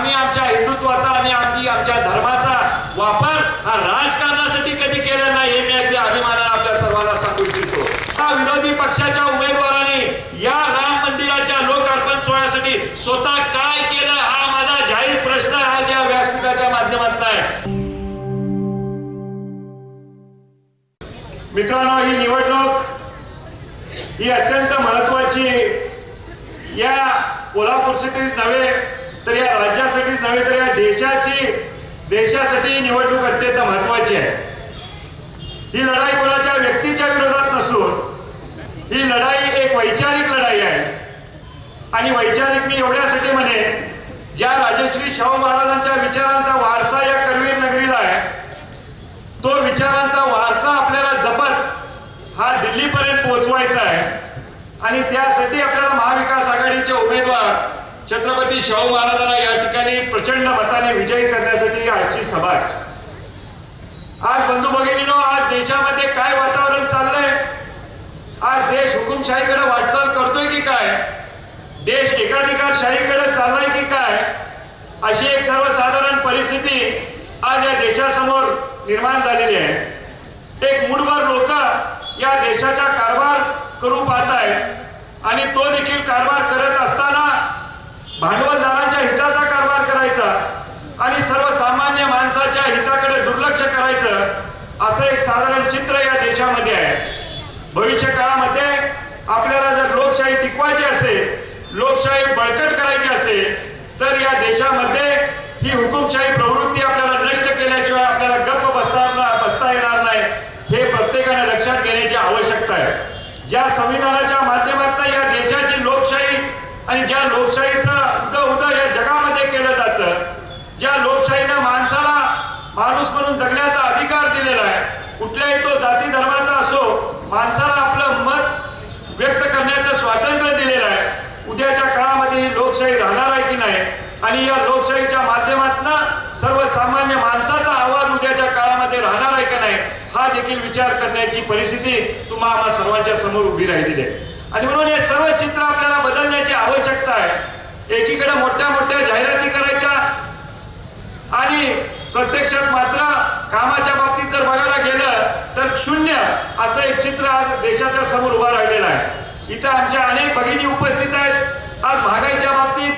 आम्ही आमच्या हिंदुत्वाचा आणि आम्ही आमच्या धर्माचा वापर हा राजकारणासाठी कधी केला नाही हे मी अगदी अभिमानाने आपल्या सर्वांना सांगू इच्छितो. हा विरोधी पक्षाच्या उमेदवाराने या राम मंदिराच्या लोकार्पण सोहळ्यासाठी स्वतः काय केलं हा माझा जाहीर प्रश्न आज या व्यासपीठाच्या माध्यमातून आहे. मित्रांनो ही निवडणूक ही अत्यंत महत्वाची या कोल्हापूर सिटीच नव्हे तर या राज्यासाठीच नव्हे तर या देशाची देशासाठी निवडणूक अत्यंत महत्वाची आहे. ही लढाई कोणाच्या व्यक्तीच्या विरोधात नसून ही लढाई एक वैचारिक लढाई आहे. आणि वैचारिक मी एवढ्यासाठी म्हणे ज्या राजश्री शाहू महाराजांच्या विचारांचा वारसा या करवीर नगरीला आहे तो विचारांचा वारसा आपल्याला जपत हा दिल्लीपर्यंत पोहोचवायचा आहे. आणि त्यासाठी आपल्याला महाविकास आघाडीचे उमेदवार छत्रपती शाहू महाराजांना या ठिकाणी प्रचंड मताने विजयी करण्यासाठी आजची सभा आहे. आज बंधू भगिनीनो आज देशामध्ये काय वातावरण चाललंय? आज देश हुकुमशाहीकडे वाटचाल करतोय की काय? देश एकाधिकारशाहीकडे चाललाय की काय? अशी एक सर्वसाधारण परिस्थिती आज या देशासमोर निर्माण झालेली आहे. एक मुठभर लोक या देशाचा कारभार करू पाहत आहेत आणि तो देखील कारभार करत असताना भांडवलदारांच्या हिताचा कारभार करायचा आणि सर्वसामान्य माणसाच्या हिताकडे दुर्लक्ष करायचं असं एक साधारण चित्र या देशामध्ये आहे. भविष्य काळामध्ये आपल्याला जर लोकशाही टिकवायची असेल लोकशाही बळकट करायची असेल तर या देशामध्ये ही हुकुमशाही प्रवृत्ती आपल्याला नष्ट केल्याशिवाय आपल्याला गप्प बसता बसता येणार नाही हे प्रत्येकाने लक्षात घेण्याची आवश्यकता आहे. ज्या संविधानाच्या माध्यमातून या देशाची लोकशाही आणि ज्या लोकशाहीचं उद उद या जगामध्ये केलं जातं ज्या लोकशाहीनं माणसाला माणूस म्हणून जगण्याचा अधिकार दिलेला आहे. कुठल्याही तो जाती धर्माचा असो माणसाला आपलं मत व्यक्त करण्याचं स्वातंत्र्य दिलेलं आहे. उद्याच्या काळामध्ये लोकशाही राहणार आहे की नाही? आणि या लोकशाहीच्या माध्यमातून सर्वसामान्य माणसाचा आवाज उद्याच्या काळामध्ये राहणार आहे का नाही हा देखील विचार करण्याची परिस्थिती तुम्हा सर्वांच्या समोर उभी राहिलेली आहे. आणि म्हणून हे सर्व चित्र आपल्याला बदलण्याची आवश्यकता आहे एकीकडे मोठ्या मोठ्या जाहिराती करायच्या आणि प्रत्यक्षात मात्र कामाच्या बाबतीत जर बघायला गेलं तर शून्य असं एक चित्र आज देशाच्या समोर उभा राहिलेलं आहे. इथं आमच्या अनेक भगिनी उपस्थित आहेत. आज महागाईच्या बाबतीत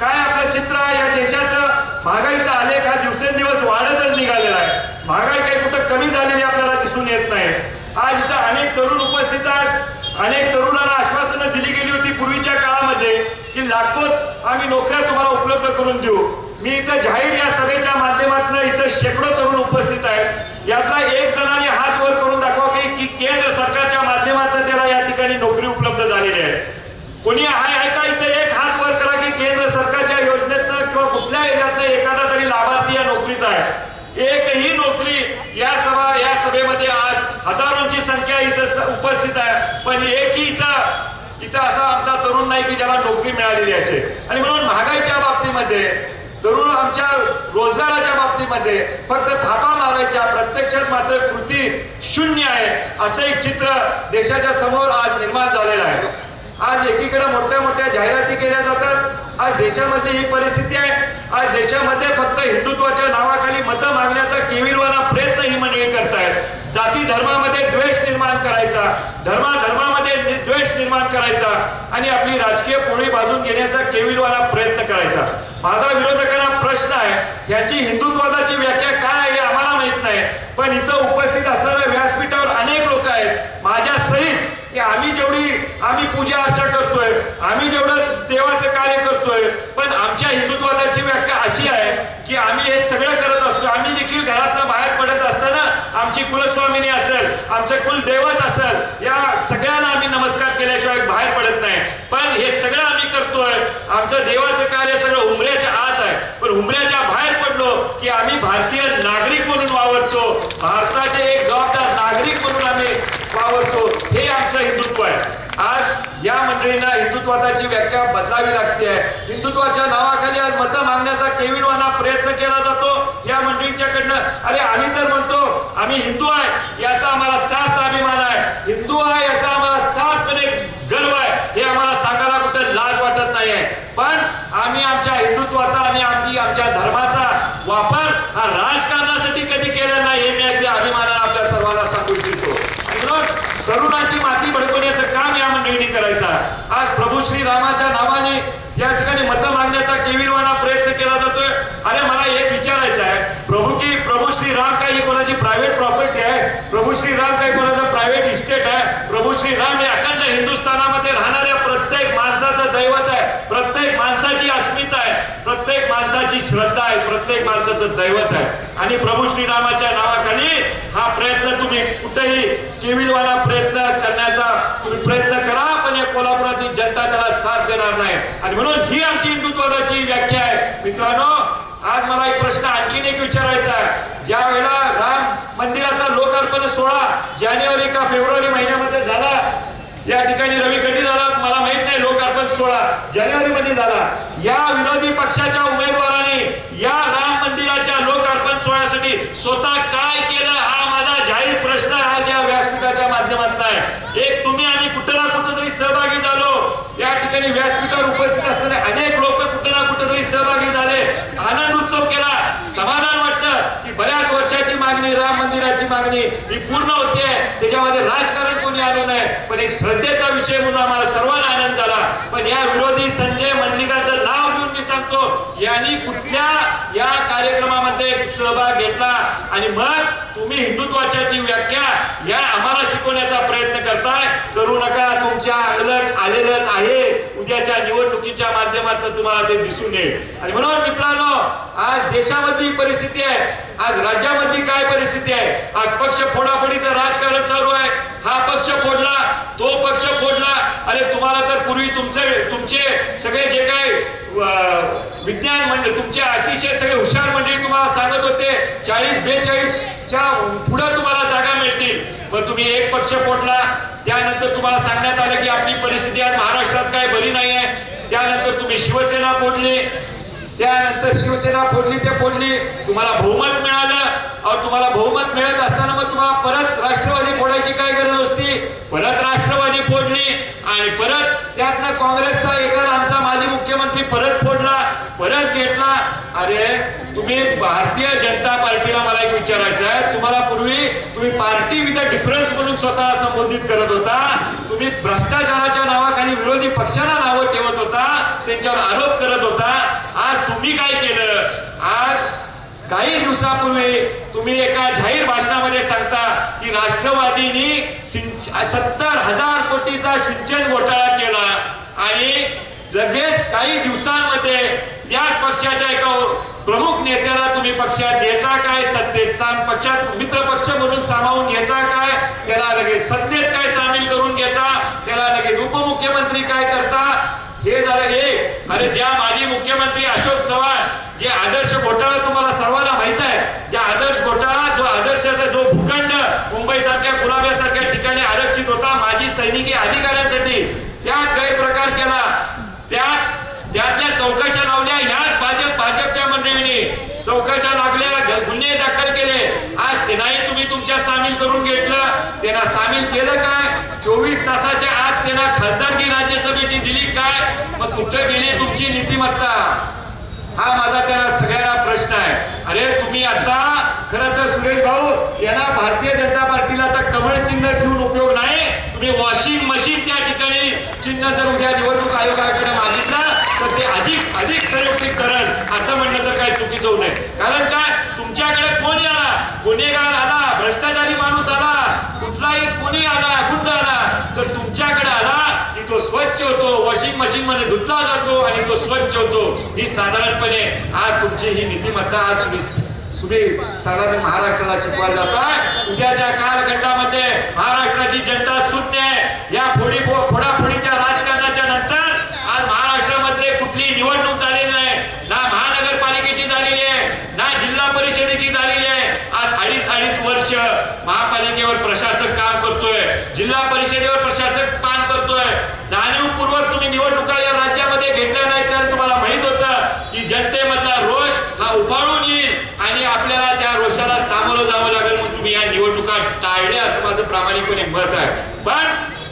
काय आपलं चित्र आहे? या देशाचं महागाईचा आलेख हा दिवसेंदिवस वाढतच निघालेला आहे. महागाई काही कुठं कमी झालेली आपल्याला दिसून येत नाही. आज इथं अनेक तरुण उपस्थित आहेत. अनेक तरुणांना आश्वासनं दिली गेली होती पूर्वीच्या काळामध्ये की लाखोत आम्ही नोकऱ्या तुम्हाला उपलब्ध करून देऊ. मी इथं जाहीर या सभेच्या माध्यमातून इथं शेकडो तरुण उपस्थित आहेत. यातला एक जणांनी हात वर करून दाखवा की की केंद्र सरकारच्या माध्यमातून त्याला या ठिकाणी नोकरी उपलब्ध झालेली आहे. कोणी आहे आहे का इथं? एक हात वर करा की केंद्र सरकारच्या योजनेतनं किंवा कुठल्या याच्यातनं एखादा तरी लाभार्थी या नोकरीचा आहे. एकही नोकरी या सभा या सभेमध्ये आज हजारोंची संख्या इथं उपस्थित आहे. पण एकही इथं इथं असा आमचा तरुण नाही की ज्याला नोकरी मिळालेली असे आणि म्हणून महागाईच्या बाबतीमध्ये तरुण आमच्या रोजगाराच्या बाबतीमध्ये फक्त थापा मारायच्या प्रत्यक्षात मात्र कृती शून्य आहे असं एक चित्र देशाच्या समोर आज निर्माण झालेलं आहे. आज एकीकडे मोठ्या मोठ्या जाहिराती केल्या जातात आज देशामध्ये ही परिस्थिती आहे आज देशामध्ये फक्त हिंदुत्वाच्या नावाखाली मतं मागण्याचा केविलवाना प्रयत्न ही मंडळी करतायत. जाती धर्मामध्ये द्वेष निर्माण करायचा धर्मा धर्मामध्ये द्वेष निर्माण करायचा आणि आपली राजकीय पोळी बाजून घेण्याचा केविलवाला प्रयत्न करायचा. माझा विरोधकांना प्रश्न आहे याची हिंदुत्वादाची व्याख्या काय आहे हे आम्हाला माहीत नाही. पण इथं उपस्थित असणाऱ्या व्यासपीठावर अनेक लोक आहेत. माझ्या सहित की आम्ही जेवढी आम्ही पूजा अर्चा करतोय. आम्ही जेवढं देवाचं कार्य करतोय पण आमच्या हिंदुत्वाची व्याख्या अशी आहे की आम्ही हे सगळं करत असतो आम्ही देखील घरातनं बाहेर पडत असताना आमची कुलस्वामिनी असेल आमचं कुलदैवत असेल या सगळ्यांना आम्ही नमस्कार केल्याशिवाय बाहेर पडत नाही. पण हे सगळं आम्ही करतोय. आमचं देवाचं कार्य सगळं उमऱ्याच्या आत आहे. पण उमऱ्याच्या बाहेर पडलो की आम्ही भारतीय नागरिक म्हणून वावरतो. भारताचे एक जबाबदार नागरिक म्हणून आम्ही वावरतो हे आमचं हिंदुत्व आहे आज या मंडळींना हिंदुत्वाची व्याख्या बदलावी लागते आहे. हिंदुत्वाच्या नावाखाली आज मतं मागण्याचा केविलवाना प्रयत्न केला जातो. या मंडळींच्याकडनं अरे आम्ही तर म्हणतो आम्ही हिंदू आहे याचा आम्हाला सार्थ अभिमान आहे. हिंदू आहे याचा आम्हाला सार्थपणे गर्व आहे. हे आम्हाला सांगायला कुठं लाज वाटत नाही आहे पण आम्ही आमच्या हिंदुत्वाचा आणि आमची आमच्या धर्माचा वापर हा राजकारणासाठी कधी केला नाही हे मी अगदी अभिमानाने आपल्या सर्वांना सांगू इच्छितो आणि म्हणून तरुणांची माती भडकवण्याचं काम या मंडळींनी करायचं आज प्रभू श्री रामाच्या नावाने या ठिकाणी मतं मागण्याचा केविलवाना प्रयत्न केला जातोय. अरे मला एक विचारायचं आहे. प्रभू की प्रभू श्री राम काय ही कोणाची प्रायव्हेट प्रॉपर्टी आहे? प्रभू श्री राम काय कोणाचा प्रायव्हेट इस्टेट आहे प्रभू श्री राम हे अखंड हिंदुस्थानामध्ये राहणाऱ्या प्रत्येक माणसाचं दैवत आहे प्रत्येक माणसाची अस्मिता आहे प्रत्येक माणसाची श्रद्धा आहे प्रत्येक माणसाचं दैवत आहे. आणि प्रभू श्रीरामाच्या नावाखाली हा प्रयत्न तुम्ही कुठेही केविलवाला प्रयत्न करण्याचा तुम्ही प्रयत्न करा पण या कोल्हापुरातील जनता त्याला साथ देणार नाही. आणि म्हणून ही आमची हिंदुत्वादाची व्याख्या आहे. मित्रांनो आज मला एक प्रश्न आणखीन एक विचारायचा आहे. ज्या वेळेला राम मंदिराचा लोकार्पण सोहळा जानेवारी का फेब्रुवारी महिन्यामध्ये झाला या ठिकाणी रवी कधी झाला मला माहीत सोहळा जानेवारी मध्ये झाला. या विरोधी पक्षाच्या उमेदवाराने या राम मंदिराच्या लोकार्पण सोहळ्यासाठी स्वतः काय केलं हा माझा जाहीर प्रश्न आज ज्या व्यासपीठाच्या माध्यमातून आहे. एक तुम्ही आम्ही कुठं ना कुठं तरी सहभागी झालो या ठिकाणी व्यासपीठावर उपस्थित असलेले अनेक लोक कुठे ना कुठेतरी सहभागी झाले. आनंद उत्सव केला. समाधान वाटतं की बऱ्याच वर्षाची मागणी राम मंदिराची मागणी ही पूर्ण होते. त्याच्यामध्ये राजकारण कोणी आलं नाही. पण एक श्रद्धेचा विषय म्हणून आम्हाला सर्वांना आनंद झाला. पण या विरोधी संजय मंडलिकाचं नाव घेऊन मी सांगतो यांनी कुठल्या या कार्यक्रमामध्ये सहभाग घेतला? आणि मग तुम्ही हिंदुत्वाच्या जी व्याख्या या आम्हाला शिकवण्याचा प्रयत्न करताय करू नका. तुमच्या अंगलट आलेलंच आहे. उद्याच्या निवडणुकीच्या माध्यमातून तुम्हाला ते दिसून येईल. आणि म्हणून मित्रांनो आज देशामधली परिस्थिती आहे. आज राज्यामधली काय परिस्थिती आहे? आज पक्ष फोडाफोडीचं राजकारण चालू आहे. हा पक्ष फोडला तो पक्ष फोडला. अरे तुम्हाला तर पूर्वी तुमचे तुमचे सगळे जे काय विज्ञान मंडळ तुमचे अतिशय सगळे हुशार मंडळी तुम्हाला सांगत होते. चाळीस बेचाळीस च्या पुढं तुम्हाला जागा मिळतील. मग तुम्ही एक पक्ष फोडला त्यानंतर तुम्हाला सांगण्यात आलं की आपली परिस्थिती आज महाराष्ट्रात काय बरी नाही आहे. त्यानंतर तुम्ही शिवसेना फोडली त्यानंतर शिवसेना फोडली ते फोडली. तुम्हाला बहुमत मिळालं. अहो तुम्हाला बहुमत मिळत असताना मग तुम्हाला परत राष्ट्रवादी फोडायची काय गरज असती? परत राष्ट्रवादी फोडली आणि परत त्यातनं काँग्रेसचा एका आमचा माजी मुख्यमंत्री परत फोडला. परत घेतला. अरे तुम्ही भारतीय जनता पार्टीला मला एक विचारायचं आहे. तुम्हाला पूर्वी तुम्ही पार्टी विथ अ डिफरन्स म्हणून स्वतःला संबोधित करत होता. तुम्ही भ्रष्टाचाराच्या नावाखाली विरोधी पक्षांना नावं ठेवत होता. त्यांच्यावर आरोप करत होता. आज तुम्ही काय केलं? आज काही दिवसापूर्वी तुम्ही एका जाहीर भाषणामध्ये सांगता की राष्ट्रवादीनी सत्तर हजार कोटीचा सिंचन घोटाळा केला आणि लगेच काही दिवसांमध्ये त्याच पक्षाच्या एका प्रमुख नेत्याला तुम्ही पक्षात घेता काय? सत्तेत साम पक्षात मित्र पक्ष म्हणून सामावून घेता काय? त्याला लगेच सत्तेत काय सामील करून घेता? त्याला लगेच उपमुख्यमंत्री काय करता? हे झालं एक अरे ज्या माजी मुख्यमंत्री अशोक चव्हाण जे आदर्श घोटाळा तुम्हाला सर्वांना माहीत आहे ज्या आदर्श घोटाळा जो आदर्शाचा जो भूखंड मुंबई सारख्या गुलाब्यासारख्या ठिकाणी आरक्षित होता माजी सैनिकी अधिकाऱ्यांसाठी त्यात गैरप्रकार केला. त्या त्यातल्या चौकशा लावल्या. ह्याच भाजप भाजपच्या मंडळींनी चौकशा लागल्या गुन्हे दाखल केले. आज ते नाही तुम्ही तुमच्यात सामील करून घेतलं. त्यांना सामील केलं काय? चोवीस तासाच्या आत त्यांना खासदारकी राज्यसभेची दिली काय? मग कुठं गेली तुमची नीतिमत्ता? हा माझा त्याला सगळ्यांना प्रश्न आहे. अरे तुम्ही आता खरं तर सुरेश भाऊ यांना भारतीय जनता पार्टीला आता कमळ चिन्ह ठेवून उपयोग नाही. तुम्ही वॉशिंग मशीन त्या ठिकाणी चिन्ह जर उद्या निवडणूक आयोगाकडे मागितलं तर ते अधिक अधिक संयुक्तिक करण असं म्हणलं तर नये. कारण काय? तुमच्याकडे कोणी आला? गुन्हेगार आला भ्रष्टाचारी माणूस आला कुठलाही कोणी आला गुंड आला तर तुमच्याकडे आला की तो स्वच्छ होतो वॉशिंग मशीन मध्ये धुतला जातो आणि तो स्वच्छ होतो. ही साधारणपणे आज तुमची ही नीतिमत्ता आज तुम्ही तुम्ही सगळ्या महाराष्ट्राला शिकवायला जाताय. उद्याच्या कालखंडामध्ये महाराष्ट्राची जनता शून्य आहे या फोडी फोडाफोडीच्या राजकारणाच्या नंतर आज महाराष्ट्रामध्ये कुठली निवडणूक झालेली नाही ना महानगरपालिकेची झालेली आहे ना जिल्हा परिषदेची झालेली आहे आज अडीच अडीच वर्ष महापालिकेवर प्रशासक काम करतोय जिल्हा परिषदेवर प्रशासक काम करतोय जाणीवपूर्वक तुम्ही निवडणुका या राज्यामध्ये घेतल्या नाही तर तुम्हाला माहीत होतं की जनतेमधला रोष हा उफाळून येईल आणि आपल्याला त्या रोषाला सामोरं जावं लागेल म्हणून तुम्ही या निवडणुका टाळल्या असं माझं प्रामाणिकपणे मत आहे. पण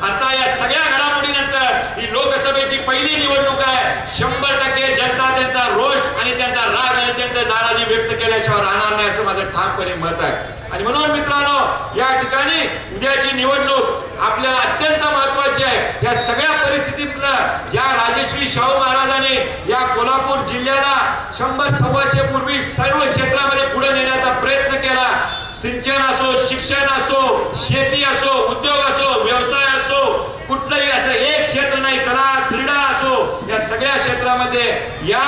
आता या सगळ्या घडामोडीनंतर ही लोकसभेची पहिली निवडणूक आहे. शंभर टक्के जनता त्यांचा रोष आणि त्यांचा राग आणि त्यांचा नाराजी व्यक्त केल्याशिवाय राहणार नाही असं माझं ठामपणे मत आहे. आणि म्हणून मित्रांनो या ठिकाणी उद्याची निवडणूक आपल्याला अत्यंत आहे. या सगळ्या परिस्थितीतनं ज्या राजश्री शाहू महाराजांनी या कोल्हापूर जिल्ह्याला शंभर सव्वाशे पूर्वी सर्व क्षेत्रामध्ये पुढे नेण्याचा प्रयत्न केला. सिंचन असो शिक्षण असो शेती असो उद्योग असो व्यवसाय असो कुठलंही असं एक क्षेत्र नाही कला क्रीडा असो या सगळ्या क्षेत्रामध्ये या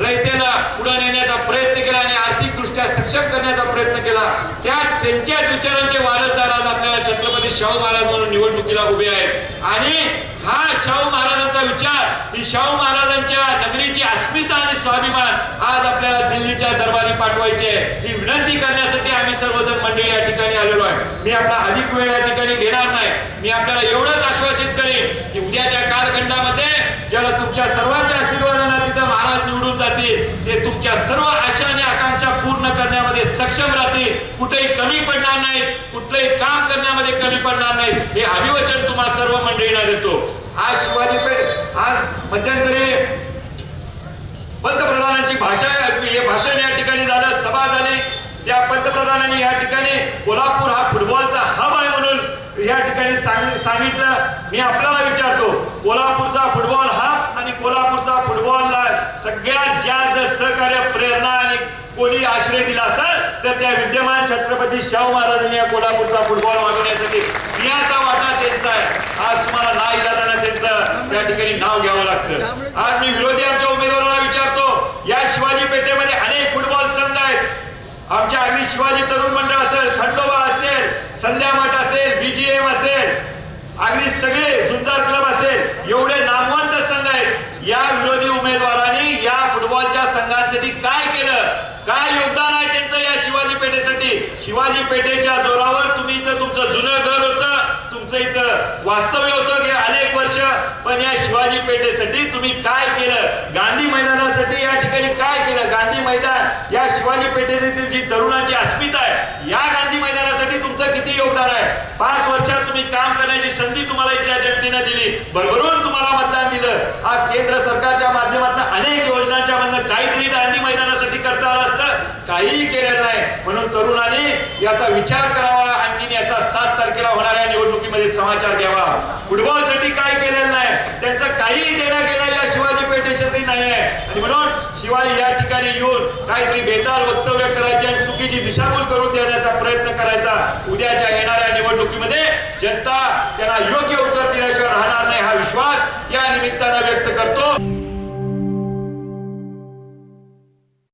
रयतेला पुढे नेण्याचा प्रयत्न केला आणि आर्थिक दृष्ट्या सक्षम करण्याचा प्रयत्न केला. त्या त्यांच्याच विचारांचे वारसदार आज आपल्याला छत्रपती शाहू महाराज म्हणून निवडणुकीला उभे आहेत. आणि हा शाहू महाराजांचा विचार ही शाहू महाराजांच्या नगरीची अस्मिता आणि स्वाभिमान आज आपल्याला दिल्लीच्या दरबारी पाठवायचे आहे. ही विनंती करण्यासाठी आम्ही सर्वजण मंडळी या ठिकाणी आलेलो आहे. मी आपला अधिक वेळ या ठिकाणी घेणार नाही. मी आपल्याला एवढंच आश्वासित करेन की उद्याच्या कालखंडामध्ये ज्याला तुमच्या सर्वांच्या आशीर्वादाने तिथं महाराज ते तुमच्या सर्व आशा आणि आकांक्षा पूर्ण करण्यामध्ये सक्षम राहतील. कुठेही कमी पडणार नाही कुठलंही काम करण्यामध्ये कमी पडणार नाही हे अभिवचन तुम्हाला सर्व मंडळींना देतो. आज शिवाजी पेठ आज मध्यंतरी पंतप्रधानांची भाषा हे भाषण या ठिकाणी झालं सभा झाली. त्या पंतप्रधानांनी या ठिकाणी कोल्हापूर हा फुटबॉलचा हब आहे म्हणून या ठिकाणी सांग सांगितलं. मी आपल्याला विचारतो कोल्हापूरचा फुटबॉल हब आणि कोल्हापूरचा फुटबॉलला सगळ्यात जास्त सहकार्य प्रेरणा आणि कोणी आश्रय दिला असेल तर त्या विद्यमान छत्रपती शाहू महाराजांनी या कोल्हापूरचा फुटबॉल वाढवण्यासाठी सिंहाचा वाटा त्यांचा आहे. आज तुम्हाला ना इलाजानं त्यांचं त्या ठिकाणी नाव घ्यावं लागतं. आज मी विरोधी आमच्या उमेदवाराला विचारतो या शिवाजी पेठेमध्ये अनेक फुटबॉल संघ आहेत. आमच्या अगदी शिवाजी तरुण मंडळ असेल खंडोबा असेल संध्या मठ असेल बीजीएम असेल अगदी सगळे झुंजार क्लब असेल एवढे नामवंत संघ आहेत. या विरोधी उमेदवारांनी या फुटबॉलच्या संघांसाठी काय केलं? काय योगदान आहे त्यांचं या शिवाजी पेठेसाठी? शिवाजी पेठेच्या जोरावर तुम्ही इथं तुमचं जुनं घर होतं तुमचं इथं वास्तव्य होतं गेल्या अनेक वर्ष. पण या शिवाजी पेठेसाठी तुम्ही काय केलं? गांधी मैदानासाठी या ठिकाणी काय केलं? गांधी मैदान या शिवाजी पेठेतील जी तरुणांची अस्मिता आहे या करण्यासाठी तुमचं किती योगदान आहे? पाच वर्षात तुम्ही काम करण्याची संधी तुम्हाला इथल्या जनतेनं दिली. भरभरून तुम्हाला मतदान दिलं. आज केंद्र सरकारच्या माध्यमातून अनेक योजनांच्या मधनं काहीतरी दांडी मैदानासाठी करता आलं असतं. काहीही केलेलं नाही. म्हणून तरुणांनी याचा विचार करावा. आणखीन याचा सात तारखेला होणाऱ्या निवडणुकीमध्ये समाचार घ्यावा. फुटबॉलसाठी काय केलेलं नाही. त्यांचं काहीही देणं घेणं या नाही आहे. आणि म्हणून शिवाय या ठिकाणी येऊन काहीतरी बेताल वक्तव्य करायचे आणि चुकीची दिशाभूल करून देण्याचा प्रयत्न करायचा. उद्याच्या येणाऱ्या निवडणुकीमध्ये जनता त्यांना योग्य उत्तर दिल्याशिवाय राहणार नाही हा विश्वास या निमित्तानं व्यक्त करतो.